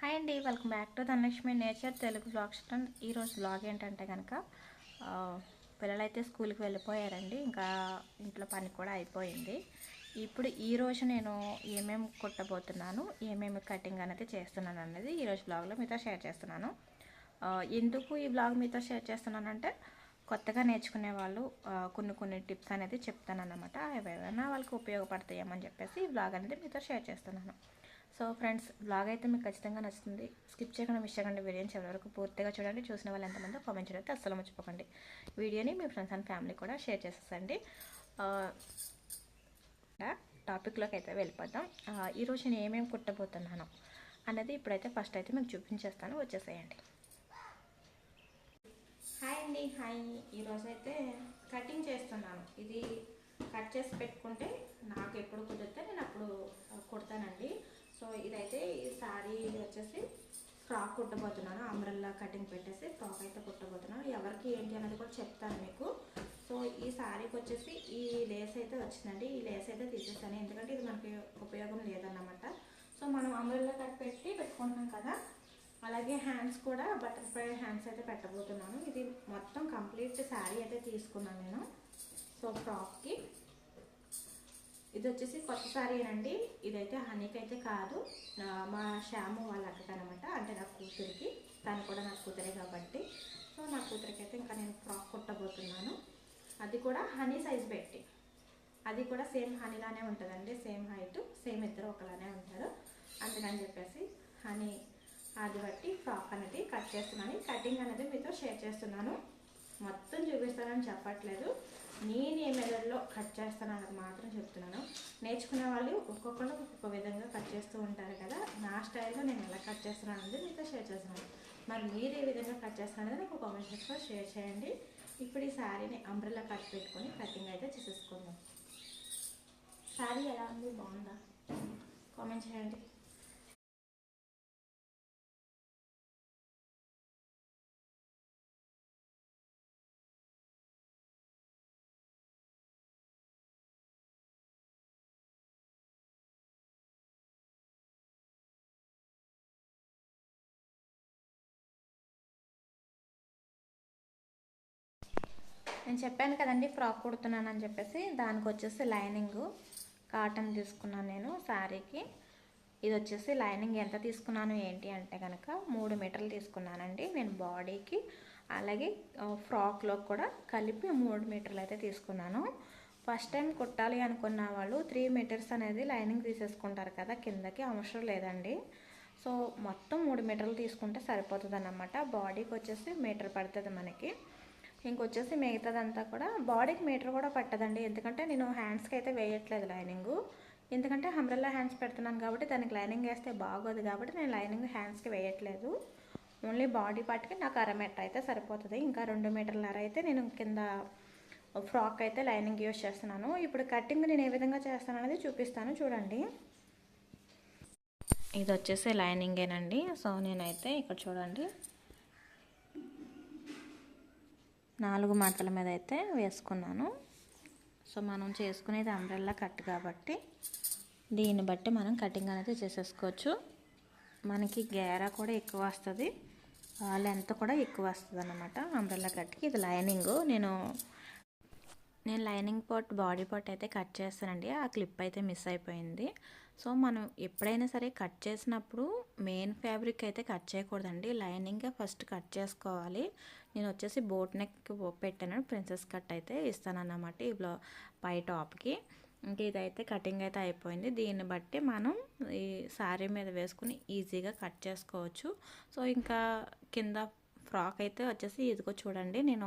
Hi అండి welcome back to Dhanalakshmi nature Telugu blog stun ఈరోజు blog ఏంటంటే కనుక పిల్లలైతే స్కూల్కి వెళ్ళిపోయారండి ఇంకా ఇంట్లో పని కూడా అయిపోయింది. ఇప్పుడు ఈ రోజు నేను ఏమేమి కుట్టబోతున్నాను ఏమేమి కటింగ్ అనేది చేస్తున్నాను అనేది ఈరోజు బ్లాగ్లో మీతో షేర్ చేస్తున్నాను. ఎందుకు ఈ బ్లాగ్ మీతో షేర్ చేస్తున్నానంటే కొత్తగా నేర్చుకునే వాళ్ళు కొన్ని కొన్ని టిప్స్ అనేది చెప్తాను అన్నమాట అవి ఏమైనా వాళ్ళకి ఉపయోగపడతాయేమని చెప్పేసి ఈ బ్లాగ్ అనేది మీతో షేర్ చేస్తున్నాను. సో ఫ్రెండ్స్ బ్లాగ్ అయితే మీకు ఖచ్చితంగా నచ్చుతుంది. స్కిప్ చేయకుండా మిస్ చేయకుండా వీడియోని చివరి వరకు పూర్తిగా చూడండి. చూసిన వాళ్ళు ఎంతమంది కామెంట్ చేయడం అయితే అస్సలు మర్చిపోకండి. వీడియోని మీ ఫ్రెండ్స్ అండ్ ఫ్యామిలీ కూడా షేర్ చేసేసండి. టాపిక్లోకి అయితే వెళ్ళిపోతాం ఈరోజు నేను ఏమేమి కుట్టబోతున్నాను అనేది ఇప్పుడైతే ఫస్ట్ అయితే మీకు చూపించేస్తాను. వచ్చేసేయండి. హాయ్ అండి. హాయ్ ఈరోజు అయితే కటింగ్ చేస్తున్నాను. ఇది కట్ చేసి పెట్టుకుంటే నాకు ఎప్పుడు కుదిరితే నేను అప్పుడు కుడతానండి. సో ఇదైతే ఈ శారీ వచ్చేసి ఫ్రాక్ కుట్టబోతున్నాను. అంబ్రెల్లా కటింగ్ పెట్టేసి ఫ్రాక్ అయితే కుట్టబోతున్నాను. ఎవరికి ఏంటి అనేది కూడా చెప్తాను మీకు. సో ఈ శారీకి వచ్చేసి ఈ లేస్ అయితే వచ్చిందండి. ఈ లేస్ అయితే తీసేస్తాను ఎందుకంటే ఇది మనకి ఉపయోగం లేదన్నమాట. సో మనం అంబ్రెల్లా కట్ పెట్టి పెట్టుకుంటున్నాం కదా. అలాగే హ్యాండ్స్ కూడా బటర్ఫ్లై హ్యాండ్స్ అయితే పెట్టబోతున్నాను. ఇది మొత్తం కంప్లీట్ శారీ అయితే తీసుకున్నాను నేను. సో ఫ్రాక్కి ఇది వచ్చేసి కొత్త శారీనండి ఇదైతే హనీకి అయితే కాదు మా శ్యాము వాళ్ళ అక్కకి అనమాట అంటే నా కూతురికి. తను కూడా నా కూతురే కాబట్టి. సో నా కూతురికి అయితే ఇంకా నేను ఫ్రాక్ కుట్టబోతున్నాను. అది కూడా హనీ సైజ్ పెట్టి. అది కూడా సేమ్ హనీలానే ఉంటుందండి. సేమ్ హైట్ సేమ్ ఇద్దరు ఒకలానే ఉంటారు. అందుకని చెప్పేసి హనీ అది బట్టి ఫ్రాక్ అనేది కట్ చేస్తున్నాను. కటింగ్ అనేది మీతో షేర్ చేస్తున్నాను. మొత్తం చూపిస్తానని చెప్పట్లేదు. నేను ఏ మెథడ్లో కట్ చేస్తాను అన్నది మాత్రం చెప్తున్నాను. నేర్చుకునే వాళ్ళు ఒక్కొక్కరు ఒక్కొక్క విధంగా కట్ చేస్తూ ఉంటారు కదా. నా స్టైల్లో నేను ఎలా కట్ చేస్తున్నాను అనేది మీతో షేర్ చేస్తున్నాను. మరి మీరు ఏ విధంగా కట్ చేస్తాను అనేది నాకు కామెంట్ సెక్షన్లో షేర్ చేయండి. ఇప్పుడు ఈ శారీని అంబ్రెల్లా కట్ పెట్టుకొని కటింగ్ అయితే చేసేసుకుందాం. శారీ ఎలా ఉంది? బాగుందా? కామెంట్ చేయండి. నేను చెప్పాను కదండి ఫ్రాక్ కుడుతున్నానని చెప్పేసి. దానికి వచ్చేసి లైనింగ్. కాటన్ తీసుకున్నాను నేను శారీకి. ఇది వచ్చేసి లైనింగ్ ఎంత తీసుకున్నాను ఏంటి అంటే కనుక మూడు మీటర్లు తీసుకున్నానండి నేను బాడీకి. అలాగే ఫ్రాక్లో కూడా కలిపి మూడు మీటర్లు అయితే తీసుకున్నాను. ఫస్ట్ టైం కుట్టాలి అనుకున్న వాళ్ళు త్రీ మీటర్స్ అనేది లైనింగ్ తీసేసుకుంటారు కదా కిందకి అవసరం లేదండి. సో మొత్తం మూడు మీటర్లు తీసుకుంటే సరిపోతుంది అన్నమాట బాడీకి వచ్చేసి మీటర్ పడుతుంది మనకి. ఇంకొచ్చేసి మిగతాదంతా కూడా బాడీకి మీటర్ కూడా పట్టదండి. ఎందుకంటే నేను హ్యాండ్స్కి అయితే వేయట్లేదు లైనింగ్. ఎందుకంటే అంబ్రెల్లా హ్యాండ్స్ పెడుతున్నాను కాబట్టి దానికి లైనింగ్ వేస్తే బాగోదు కాబట్టి నేను లైనింగ్ హ్యాండ్స్కి వేయట్లేదు. ఓన్లీ బాడీ పార్ట్కి నాకు అర మీటర్ అయితే సరిపోతుంది. ఇంకా రెండు మీటర్లన్నర అయితే నేను కింద ఫ్రాక్ అయితే లైనింగ్ యూస్ చేస్తున్నాను. ఇప్పుడు కటింగ్ నేను ఏ విధంగా చేస్తాను అనేది చూపిస్తాను. చూడండి. ఇది వచ్చేసి లైనింగేనండి. సో నేనైతే ఇక్కడ చూడండి. నాలుగు మాటల మీద అయితే వేసుకున్నాను. సో మనం చేసుకునేది అంబ్రెల్లా కట్ కాబట్టి దీన్ని బట్టి మనం కటింగ్ అనేది చేసేసుకోవచ్చు. మనకి గేరా కూడా ఎక్కువ వస్తుంది. లెంత్ కూడా ఎక్కువ వస్తుంది అనమాట అంబ్రెల్లా కట్కి ఇది లైనింగ్ నేను నేను లైనింగ్ పార్ట్ బాడీ పార్ట్ అయితే కట్ చేస్తానండి. ఆ క్లిప్ అయితే మిస్ అయిపోయింది. సో మనం ఎప్పుడైనా సరే కట్ చేసినప్పుడు మెయిన్ ఫ్యాబ్రిక్ అయితే కట్ చేయకూడదండి. లైనింగ్ ఫస్ట్ కట్ చేసుకోవాలి. నేను వచ్చేసి బోట్ నెక్ పెట్టాను. ప్రిన్సెస్ కట్ అయితే ఇస్తానన్నమాట ఈ బ్లౌ పై టాప్కి. ఇంకా ఇదైతే కటింగ్ అయితే అయిపోయింది. దీన్ని బట్టి మనం ఈ శారీ మీద వేసుకుని ఈజీగా కట్ చేసుకోవచ్చు. సో ఇంకా కింద ఫ్రాక్ అయితే వచ్చేసి ఇదిగో చూడండి. నేను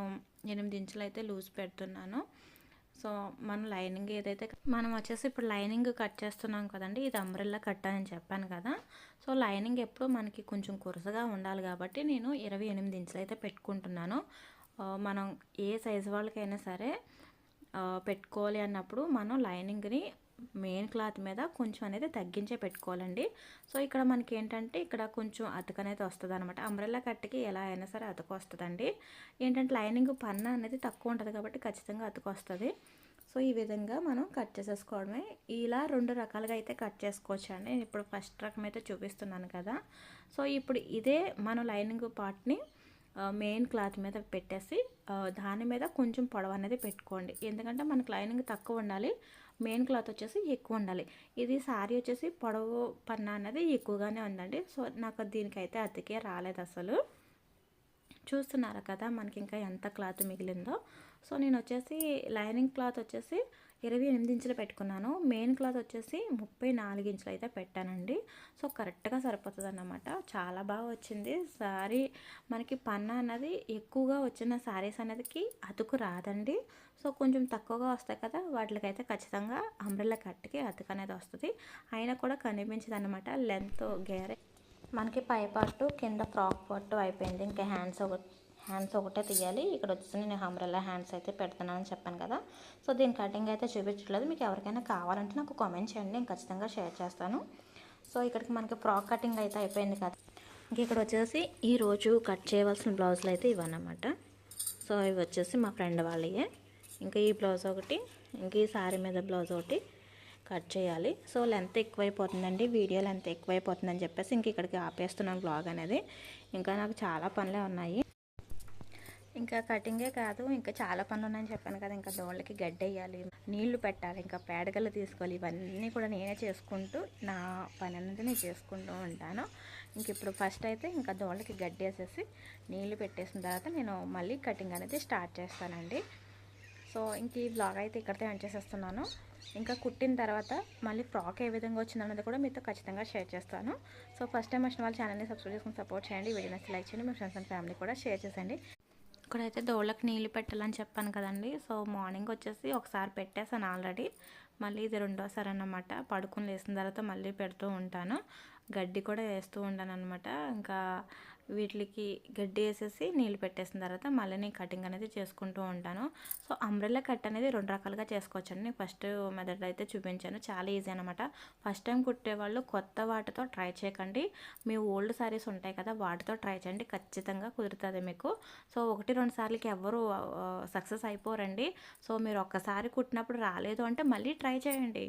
ఎనిమిది ఇంచులు అయితే లూజ్ పెడుతున్నాను. సో మనం లైనింగ్ ఏదైతే మనం వచ్చేసి ఇప్పుడు లైనింగ్ కట్ చేస్తున్నాం కదండి ఇది అంబ్రెల్లా కట్ అని చెప్పాను కదా. సో లైనింగ్ ఎప్పుడు మనకి కొంచెం కురసగా ఉండాలి కాబట్టి నేను ఇరవై ఎనిమిది ఇంచులు అయితే పెట్టుకుంటున్నాను. మనం ఏ సైజు వాళ్ళకైనా సరే పెట్టుకోవాలి అన్నప్పుడు మనం లైనింగ్ని మెయిన్ క్లాత్ మీద కొంచెం అనేది తగ్గించే పెట్టుకోవాలండి. సో ఇక్కడ మనకి ఏంటంటే ఇక్కడ కొంచెం అతక అనేది వస్తుంది అనమాట అంబ్రెల్లా కట్టకి ఎలా అయినా సరే అతక వస్తుందండి. ఏంటంటే లైనింగ్ పన్న అనేది తక్కువ ఉంటుంది కాబట్టి ఖచ్చితంగా అతక వస్తుంది. సో ఈ విధంగా మనం కట్ చేసేసుకోవడమే. ఇలా రెండు రకాలుగా అయితే కట్ చేసుకోవచ్చు అండి నేను ఇప్పుడు ఫస్ట్ రకం అయితే చూపిస్తున్నాను కదా. సో ఇప్పుడు ఇదే మన లైనింగ్ పార్ట్ని మెయిన్ క్లాత్ మీద పెట్టేసి దాని మీద కొంచెం పొడవు అనేది పెట్టుకోండి. ఎందుకంటే మనకు లైనింగ్ తక్కువ ఉండాలి మెయిన్ క్లాత్ వచ్చేసి ఎక్కువ ఉండాలి. ఇది శారీ వచ్చేసి పొడవు పన్నా అనేది ఎక్కువగానే ఉందండి. సో నాకు దీనికైతే అతికే రాలేదు అసలు. చూస్తున్నారా కదా మనకి ఇంకా ఎంత క్లాత్ మిగిలిందో. సో నేను వచ్చేసి లైనింగ్ క్లాత్ వచ్చేసి ఇరవై ఎనిమిది ఇంచులు పెట్టుకున్నాను. మెయిన్ క్లాత్ వచ్చేసి ముప్పై నాలుగు ఇంచులు అయితే పెట్టానండి. సో కరెక్ట్గా సరిపోతుంది అన్నమాట చాలా బాగా వచ్చింది. సారీ మనకి పన్నా అన్నది ఎక్కువగా వచ్చిన శారీస్ అనేదికి అతుకు రాదండి. సో కొంచెం తక్కువగా వస్తాయి కదా వాటికైతే ఖచ్చితంగా అంబ్రెల్లా కట్టుకి అతుకు అనేది వస్తుంది. అయినా కూడా కనిపించదు అనమాట లెంత్ గేరే మనకి పై పార్ట్ కింద ఫ్రాక్ పార్ట్ అయిపోయింది. ఇంకా హ్యాండ్స్ ఒక హ్యాండ్స్ ఒకటే తీయాలి. ఇక్కడ వచ్చేసి నేను హంబ్రెల్లా హ్యాండ్స్ అయితే పెడుతున్నానని చెప్పాను కదా. సో దీని కటింగ్ అయితే చూపించట్లేదు. మీకు ఎవరికైనా కావాలంటే నాకు కామెంట్ చేయండి. నేను ఖచ్చితంగా షేర్ చేస్తాను. సో ఇక్కడికి మనకి ఫ్రాక్ కటింగ్ అయితే అయిపోయింది కదా. ఇంక ఇక్కడ వచ్చేసి ఈ రోజు కట్ చేయవలసిన బ్లౌజులు అయితే ఇవన్నమాట సో ఇవి వచ్చేసి మా ఫ్రెండ్ వాళ్ళయే. ఇంకా ఈ బ్లౌజ్ ఒకటి ఇంకా ఈ శారీ మీద బ్లౌజ్ ఒకటి కట్ చేయాలి. సో లెంత్ ఎక్కువైపోతుందండి. వీడియో లెంత్ ఎక్కువైపోతుందని చెప్పేసి ఇంక ఇక్కడికి ఆపేస్తున్నాను బ్లాగ్ అనేది. ఇంకా నాకు చాలా పనులే ఉన్నాయి. ఇంకా కటింగే కాదు ఇంకా చాలా పనులు ఉన్నాయని చెప్పాను కదా ఇంకా దోళ్ళకి గడ్డి వేయాలి నీళ్ళు పెట్టాలి ఇంకా పేడగలు తీసుకోవాలి ఇవన్నీ కూడా నేనే చేసుకుంటూ నా పని అనేది నేను చేసుకుంటూ ఉంటాను. ఇంక ఇప్పుడు ఫస్ట్ అయితే ఇంకా దోళ్ళకి గడ్డి వేసేసి నీళ్ళు పెట్టేసిన తర్వాత నేను మళ్ళీ కటింగ్ అనేది స్టార్ట్ చేస్తానండి. సో ఇంక ఈ బ్లాగ్ అయితే ఇక్కడితో ఎండ్ చేసేస్తున్నాను. ఇంకా కుట్టిన తర్వాత మళ్ళీ ఫ్రాక్ ఏ విధంగా వచ్చిందన్నది కూడా మీతో ఖచ్చితంగా షేర్ చేస్తాను. సో ఫస్ట్ టైం వచ్చిన వాళ్ళ ఛానల్ని సబ్స్క్రైబ్ చేసుకుని సపోర్ట్ చేయండి. వీడియో నచ్చి లైక్ చేయండి. మీ ఫ్రెండ్స్ అండ్ ఫ్యామిలీ కూడా షేర్ చేసేయండి. ఇక్కడైతే దోళ్ళకి నీళ్ళు పెట్టాలని చెప్పాను కదండి. సో మార్నింగ్ వచ్చేసి ఒకసారి పెట్టేసాను ఆల్రెడీ. మళ్ళీ ఇది రెండోసారి అన్నమాట. పడుకుని లేసిన తర్వాత మళ్ళీ పెడుతూ ఉంటాను. గడ్డి కూడా వేస్తూ ఉంటాను అనమాట ఇంకా వీటికి గడ్డి వేసేసి నీళ్ళు పెట్టేసిన తర్వాత మళ్ళీ నేను కటింగ్ అనేది చేసుకుంటూ ఉంటాను. సో అంబ్రెల్లా కట్ అనేది రెండు రకాలుగా చేసుకోవచ్చండి. నేను ఫస్ట్ మెథడ్ అయితే చూపించాను. చాలా ఈజీ అనమాట ఫస్ట్ టైం కుట్టేవాళ్ళు కొత్త వాటితో ట్రై చేయకండి. మీ ఓల్డ్ శారీస్ ఉంటాయి కదా వాటితో ట్రై చేయండి. ఖచ్చితంగా కుదురుతుంది మీకు. సో ఒకటి రెండు సార్లకి ఎవరు సక్సెస్ అయిపోరండి. సో మీరు ఒక్కసారి కుట్టినప్పుడు రాలేదు అంటే మళ్ళీ ట్రై చేయండి.